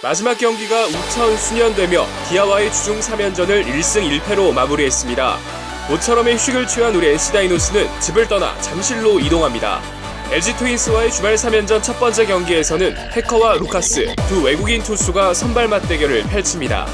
마지막 경기가 우천 수년되며 기아와의 주중 3연전을 1승 1패로 마무리했습니다. 모처럼의 휴식을 취한 우리 NC 다이노스는 집을 떠나 잠실로 이동합니다. LG 트윈스와의 주말 3연전 첫 번째 경기에서는 해커와 루카스 두 외국인 투수가 선발 맞대결을 펼칩니다.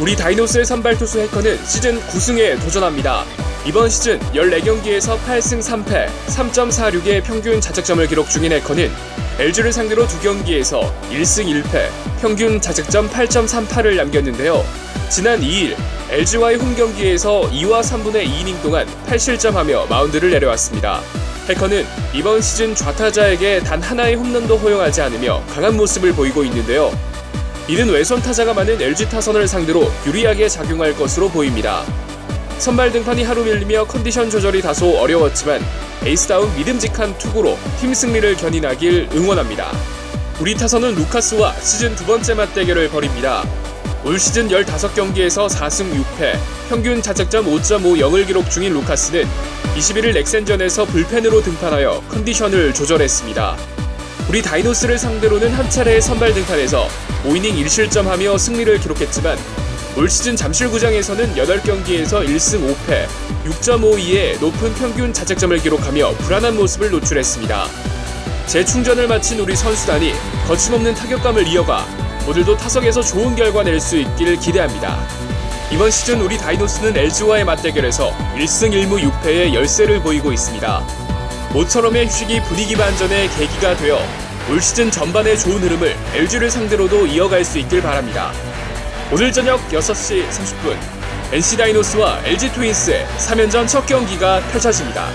우리 다이노스의 선발 투수 해커는 시즌 9승에 도전합니다. 이번 시즌 14경기에서 8승 3패, 3.46의 평균 자책점을 기록 중인 해커는 LG를 상대로 두 경기에서 1승 1패, 평균 자책점 8.38을 남겼는데요. 지난 2일 LG와의 홈 경기에서 2와 3분의 2이닝 동안 8실점하며 마운드를 내려왔습니다. 해커는 이번 시즌 좌타자에게 단 하나의 홈런도 허용하지 않으며 강한 모습을 보이고 있는데요. 이는 외선 타자가 많은 LG 타선을 상대로 유리하게 작용할 것으로 보입니다. 선발 등판이 하루 밀리며 컨디션 조절이 다소 어려웠지만 에이스다운 믿음직한 투구로 팀 승리를 견인하길 응원합니다. 우리 타선은 루카스와 시즌 두 번째 맞대결을 벌입니다. 올 시즌 15경기에서 4승 6패, 평균 자책점 5.50을 기록 중인 루카스는 21일 넥센전에서 불펜으로 등판하여 컨디션을 조절했습니다. 우리 다이노스를 상대로는 한 차례 선발 등판에서 5이닝 1실점하며 승리를 기록했지만 올 시즌 잠실구장에서는 8경기에서 1승 5패, 6.52의 높은 평균 자책점을 기록하며 불안한 모습을 노출했습니다. 재충전을 마친 우리 선수단이 거침없는 타격감을 이어가 오늘도 타석에서 좋은 결과 낼 수 있길 기대합니다. 이번 시즌 우리 다이노스는 LG와의 맞대결에서 1승 1무 6패의 열세를 보이고 있습니다. 모처럼의 휴식이 분위기 반전의 계기가 되어 올 시즌 전반의 좋은 흐름을 LG를 상대로도 이어갈 수 있길 바랍니다. 오늘 저녁 6시 30분 NC 다이노스와 LG 트윈스의 3연전 첫 경기가 펼쳐집니다.